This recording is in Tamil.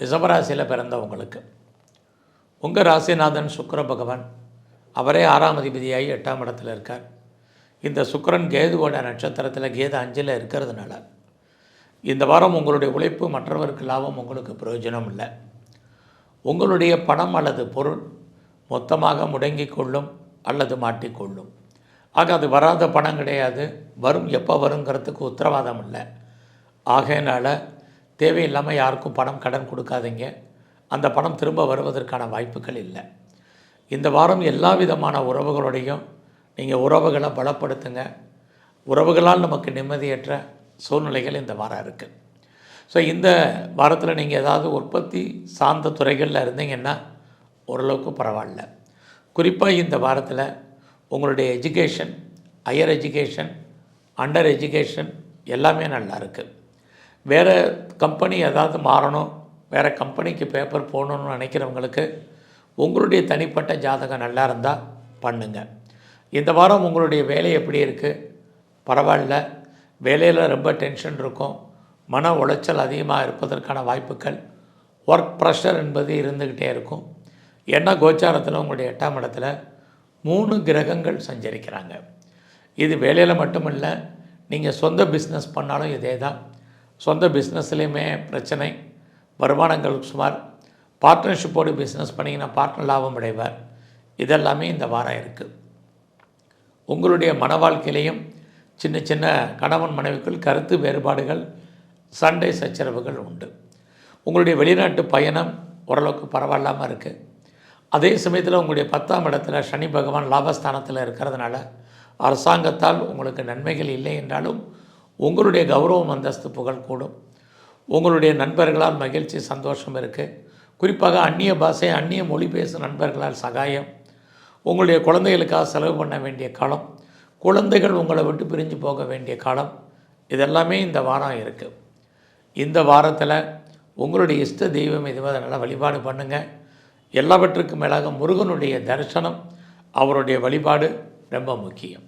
ரிஷபராசியில் பிறந்தவங்களுக்கு. உங்கள் ராசிநாதன் சுக்கர பகவான் அவரே ஆறாம் அதிபதியாகி எட்டாம் இடத்துல இருக்கார். இந்த சுக்கிரன் கேதுவோட நட்சத்திரத்தில் கேது அஞ்சில் இருக்கிறதுனால இந்த வாரம் உங்களுடைய உழைப்பு மற்றவருக்கு லாபம் உங்களுக்கு பிரயோஜனம் இல்லை. உங்களுடைய பணம் அல்லது பொருள் மொத்தமாக முடங்கிக் கொள்ளும் அல்லது மாட்டிக்கொள்ளும் ஆக அது வராத பணம் கிடையாது. வரும் எப்போ வருங்கிறதுக்கு உத்தரவாதம் இல்லை. ஆகையினால் தேவையில்லாமல் யாருக்கும் பணம் கடன் கொடுக்காதீங்க. அந்த பணம் திரும்ப வருவதற்கான வாய்ப்புகள் இல்லை. இந்த வாரம் எல்லா விதமான உறவுகளோடையும் நீங்கள் உறவுகளை பலப்படுத்துங்க. உறவுகளால் நமக்கு நிம்மதியற்ற சூழ்நிலைகள் இந்த வாரம் இருக்குது ஸோ இந்த வாரத்தில் நீங்கள் ஏதாவது உற்பத்தி சார்ந்த துறைகளில் இருந்தீங்கன்னா ஓரளவுக்கு பரவாயில்ல. குறிப்பாக இந்த வாரத்தில் உங்களுடைய education higher education under education எல்லாமே நல்லா இருக்குது வேறு கம்பெனி ஏதாவது மாறணும் வேறு கம்பெனிக்கு பேப்பர் போகணுன்னு நினைக்கிறவங்களுக்கு உங்களுடைய தனிப்பட்ட ஜாதகம் நல்லா இருந்தால் பண்ணுங்கள் இந்த வாரம் உங்களுடைய வேலை எப்படி இருக்குது பரவாயில்ல. வேலையில் ரொம்ப டென்ஷன் இருக்கும். மன உளைச்சல் அதிகமாக இருப்பதற்கான வாய்ப்புகள் ஒர்க் ப்ரெஷர் என்பது இருந்துக்கிட்டே இருக்கும். ஏன்னா கோச்சாரத்தில்? உங்களுடைய எட்டாம் இடத்துல மூணு கிரகங்கள் சஞ்சரிக்கிறாங்க. இது வேலையில் மட்டுமில்லை நீங்கள் சொந்த பிஸ்னஸ் பண்ணாலும் இதே தான் சொந்த பிஸ்னஸ்லேயுமே பிரச்சனை. வருமானங்கள் சுமார் பார்ட்னர்ஷிப்போடு பிஸ்னஸ் பண்ணிங்கன்னா பார்ட்னர் லாபம் அடைவார். இதெல்லாமே இந்த வாரம் இருக்குது உங்களுடைய மன வாழ்க்கையிலையும் சின்ன சின்ன கணவன் மனைவிக்குள் கருத்து வேறுபாடுகள் சண்டை சச்சரவுகள் உண்டு. உங்களுடைய வெளிநாட்டு பயணம் ஓரளவுக்கு பரவாயில்லாமல் இருக்குது அதே சமயத்தில் உங்களுடைய பத்தாம் இடத்துல சனி பகவான் லாபஸ்தானத்தில் இருக்கிறதுனால அரசாங்கத்தால் உங்களுக்கு நன்மைகள் இல்லை என்றாலும் உங்களுடைய கௌரவம் அந்தஸ்து புகழ் கூடும். உங்களுடைய நண்பர்களால் மகிழ்ச்சி சந்தோஷம் இருக்குது குறிப்பாக அந்நிய பாஷை அந்நிய மொழி பேசும் நண்பர்களால் சகாயம். உங்களுடைய குழந்தைகளுக்காக செலவு பண்ண வேண்டிய காலம். குழந்தைகள் உங்களை விட்டு பிரிஞ்சு போக வேண்டிய காலம். இதெல்லாமே இந்த வாரம் இருக்குது இந்த வாரத்தில் உங்களுடைய இஷ்ட தெய்வம் எதுவோ அதனால் வழிபாடு பண்ணுங்கள் எல்லாவற்றுக்கும் மேலாக முருகனுடைய தரிசனம் அவருடைய வழிபாடு ரொம்ப முக்கியம்.